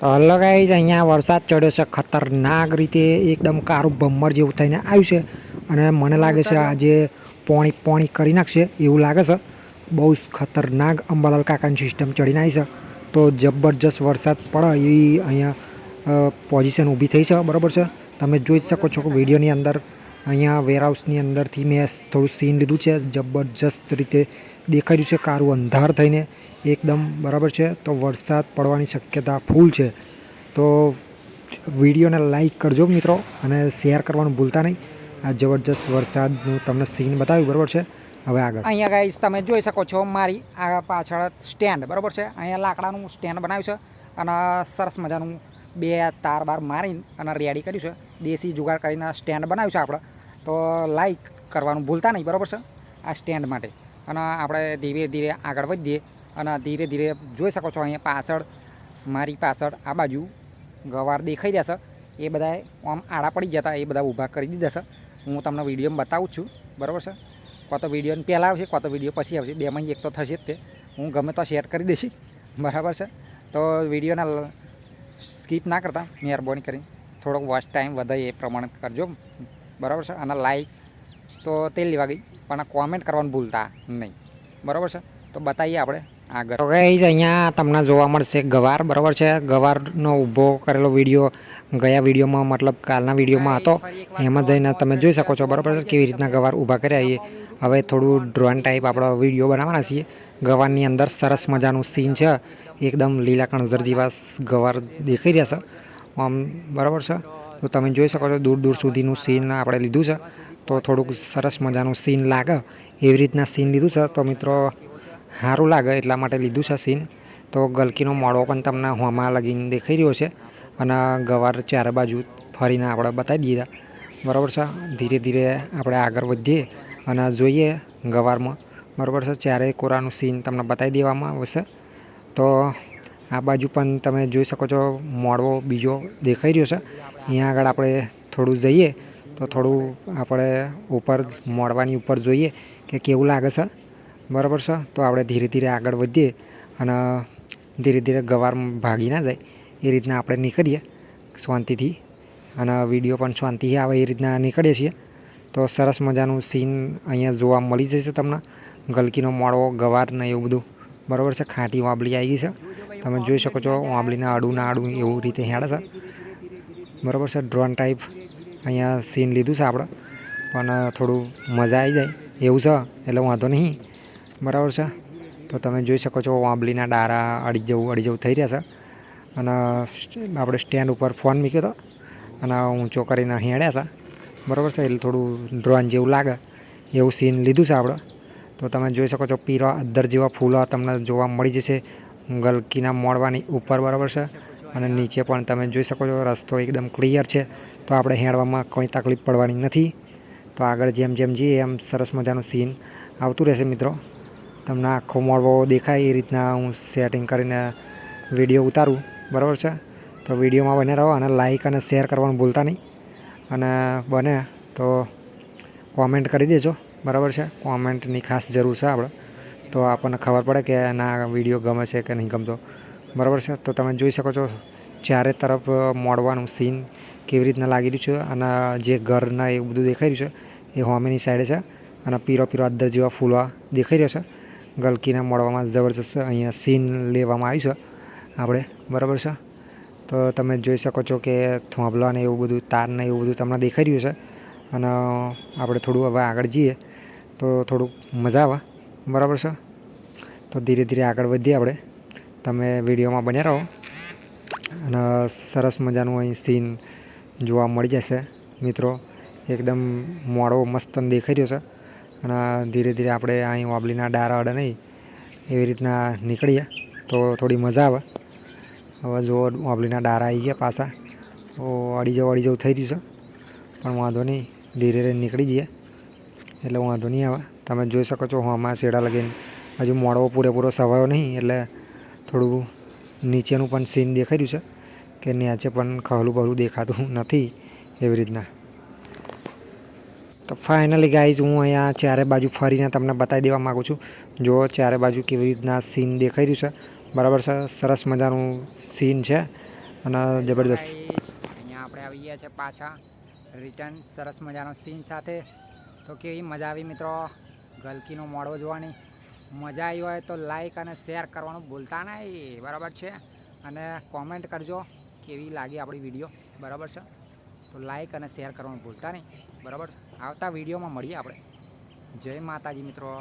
તો hello guys અહીંયા વરસાદ ચડ્યો છે ખતરનાક રીતે. એકદમ કારું ભમ્મર જેવું થઈને આવ્યું છે. અને મને લાગે છે આજે પોણી પોણી કરી નાખશે એવું લાગે છે. બહુ જ ખતરનાક અંબાલાલ કાકાની સિસ્ટમ ચડીને આવી છે. તો જબરજસ્ત વરસાદ પડે એવી અહીંયા પોઝિશન ઊભી થઈ છે. બરાબર છે? તમે જોઈ શકો છો કે વિડીયોની અંદર અહીંયા વેરહાઉસની અંદરથી મેં થોડું સીન લીધું છે. જબરજસ્ત રીતે દેખાઈ રહ્યું છે. કારું અંધાર થઈને એકદમ બરાબર છે. તો વરસાદ પડવાની શક્યતા ફૂલ છે. તો વિડીયોને લાઈક કરજો મિત્રો અને શેર કરવાનું ભૂલતા નહીં. આ જબરજસ્ત વરસાદનું તમને સીન બતાવ્યું, બરાબર છે? હવે આગળ. અહીંયા ગાઈસ તમે જોઈ શકો છો મારી આ પાછળ સ્ટેન્ડ બરાબર છે? અહીંયા લાકડાનું સ્ટેન્ડ બનાવ્યું છે અને સરસ મજાનું બે તાર બાર મારીને અને રેડી કર્યું છે. દેશી જુગાડ કરીને સ્ટેન્ડ બનાવ્યું છે આપણે. તો લાઈક કરવાનું ભૂલતા નહીં, બરાબર છે? આ સ્ટેન્ડ માટે. અને આપણે ધીરે ધીરે આગળ વધીએ અને ધીરે ધીરે જોઈ શકો છો અહીંયા પાછળ, મારી પાછળ, આ બાજુ ગવાર દેખાઈ રહ્યા છે. એ બધા આમ આડા પડી ગયા હતા, એ બધા ઊભા કરી દીધા છે. હું તમને વિડીયોમાં બતાવું છું, બરાબર છે? કાં તો વીડિયો પહેલાં આવશે, કાં તો વીડિયો પછી આવશે. બેમાં એક તો થશે જ તે. હું ગમે તો શેર કરી દઈશ. બરાબર છે? તો વિડીયોના સ્કીપ ના કરતા મહેરબાની કરી થોડોક વોચ ટાઈમ વધે એ પ્રમાણે કરજો. બરાબર છે? અને લાઈક તો તે લેવા ગઈ પણ કોમેન્ટ કરવાનું ભૂલતા નહીં. બરાબર છે? તો બતાવીએ આપણે આગળ. તો ગાઈઝ અહીંયા તમને જોવા મળશે ગવાર. બરાબર છે? ગવારનો ઊભો કરેલો વીડિયો ગયા વિડીયોમાં મતલબ કાલના વિડીયોમાં હતો. એમાં જઈને તમે જોઈ શકો છો બરાબર છે? કેવી રીતના ગવાર ઊભા કર્યા એ હવે થોડું ડ્રોન ટાઈપ આપણો વીડિયો બનાવવાના છીએ. ગવારની અંદર સરસ મજાનું સીન છે. એકદમ લીલા કણઝર જેવા ગવાર દેખાઈ રહ્યા છે. આમ બરાબર છે? તો તમે જોઈ શકો છો, દૂર દૂર સુધીનું સીન આપણે લીધું છે. તો થોડુંક સરસ મજાનું સીન લાગે. એવી રીતના સીન લીધું છે. તો મિત્રો સારું લાગે એટલા માટે લીધું છે સીન તો ગલકીનો મોડો પણ તમને હોમાં લગીને દેખાઈ રહ્યો છે. અને ગવાર ચારે બાજુ ફરીને આપણે બતાવી દીધા બરાબર છે? ધીરે ધીરે આપણે આગળ વધીએ અને જોઈએ ગવારમાં બરાબર છે ચારેય કોરાનું સીન તમને બતાવી દેવામાં આવશે તો આ બાજુ પણ તમે જોઈ શકો છો, મોડવો બીજો દેખાઈ રહ્યો છે. અહીંયા આગળ આપણે થોડું જઈએ, તો થોડું આપણે ઉપર, મોડવાની ઉપર જોઈએ કે કેવું લાગે છે. બરાબર છે, તો આપણે ધીરે ધીરે આગળ વધીએ અને ધીરે ધીરે ગવાર ભાગી ના જાય, એ રીતના આપણે નીકળીએ શાંતિથી. અને વીડિયો પણ શાંતિથી આવે એ રીતના નીકળીએ છીએ. તો સરસ મજાનું સીન અહીંયા જોવા મળી જશે તમને. ગલકીનો મોડવો ગવારને એવું બધું. બરાબર છે, ખાટી વાંબલી આવી ગઈ છે. તમે જોઈ શકો છો, વાંબલીના આડું આડું એવું રીતે હેડે છે. બરાબર છે ડ્રોન ટાઈપ અહીંયા સીન લીધું છે આપણે. પણ થોડું મજા આવી જાય. એવું છે, એટલે વાંધો નહીં. બરાબર છે, તો તમે જોઈ શકો છો, વાંબલીના ડારા અડી જવું અડી જવું થઈ રહ્યા છે. અને આપણે સ્ટેન્ડ ઉપર ફોન મૂક્યો હતો અને ઊંચો કરીને હેડ્યા છે. બરાબર છે, એટલે થોડું ડ્રોન જેવું લાગે. એવું સીન લીધું છે આપણે. તો તમે જોઈ શકો છો પીરા અદ્દર જેવા ફૂલો તમને જોવા મળી જશે. ગલકીના મોડવાની ઉપર બરાબર છે. અને નીચે પણ તમે જોઈ શકો છો રસ્તો એકદમ ક્લિયર છે. તો આપણે હેડવામાં કોઈ તકલીફ પડવાની નથી. તો આગળ જેમ જેમ જઈએ એમ સરસ મજાનું સીન આવતું રહેશે મિત્રો. તમને આખો મોડવો દેખાય એ રીતના હું સેટિંગ કરીને વીડિયો ઉતારું. બરાબર છે? તો વિડીયોમાં બને રહો અને લાઈક અને શેર કરવાનું ભૂલતા નહીં. અને બને તો કોમેન્ટ કરી દેજો. બરાબર છે? કોમેન્ટની ખાસ જરૂર છે આપણે. તો આપણને ખબર પડે કે ના વીડિયો ગમે છે કે નહીં ગમતો. બરાબર છે? તો તમે જોઈ શકો છો ચારે તરફ મોડવાનું સીન કેવી રીતના લાગી રહ્યું છે અને જે ઘરના એવું બધું દેખાઈ રહ્યું છે એ હોમીની સાઈડે છે અને પીરો પીરો અદ્દર જેવા ફૂલવા દેખાઈ રહ્યા છે. ગલકીના મોડવામાં જબરજસ્ત અહીંયા સીન લેવામાં આવ્યું છે આપણે. બરાબર છે? તો તમે જોઈ શકો છો કે થોંભલા ને એવું બધું તાર ને એવું બધું તમને દેખાઈ રહ્યું છે. અને આપણે થોડું હવે આગળ જઈએ. તો થોડુંક મજા આવે. બરાબર છે? તો ધીરે ધીરે આગળ વધીએ આપણે. તમે વિડીયોમાં બન્યા રહો. અને સરસ મજાનું અહીં સીન જોવા મળી જશે. મિત્રો, એકદમ મોડો મસ્ત દેખાઈ રહ્યો છે. અને ધીરે ધીરે આપણે અહીં વાબલીના ડારા અડે નહીં, એવી રીતના નીકળીએ. તો થોડી મજા આવે. હવે જો વાબલીના ડારા આવી ગયા પાછા. તો અડી જવું અડી જવું થઈ રહ્યું છે. પણ વાંધો નહીં, ધીરે ધીરે નીકળી જઈએ. એટલે વાંધો નહીં આવે. તમે જોઈ શકો છો હોમાં શેડા લગીને. હજુ મોડવો પૂરેપૂરો સવાયો નહીં, એટલે થોડું નીચેનું પણ સીન દેખાઈ રહ્યું છે કે નીચે પણ ખહલું બહલું દેખાતું નથી એવી રીતના. તો ફાઇનલી ગાઈઝ હું અહીંયા ચારે બાજુ ફરીને તમને બતાવી દેવા માગું છું. જો ચારે બાજુ કેવી રીતના સીન દેખાઈ રહ્યું છે. બરાબર છે, સરસ મજાનું સીન છે અને જબરદસ્ત અહીંયા આપણે આવી ગયા છે પાછા. રિટર્ન સરસ મજાનો સીન સાથે. તો કેવી મજા આવી મિત્રો? ગલકીનો મોડો જોવાની મજા આવી હોય તો લાઈક અને શેર કરવાનું ભૂલતા નહીં. બરાબર છે? અને કોમેન્ટ કરજો કેવી લાગી આપણી વીડિયો બરાબર છે? તો લાઈક અને શેર કરવાનું ભૂલતા નહીં. બરાબર આવતા વિડીયોમાં મળીએ આપણે. જય માતાજી મિત્રો.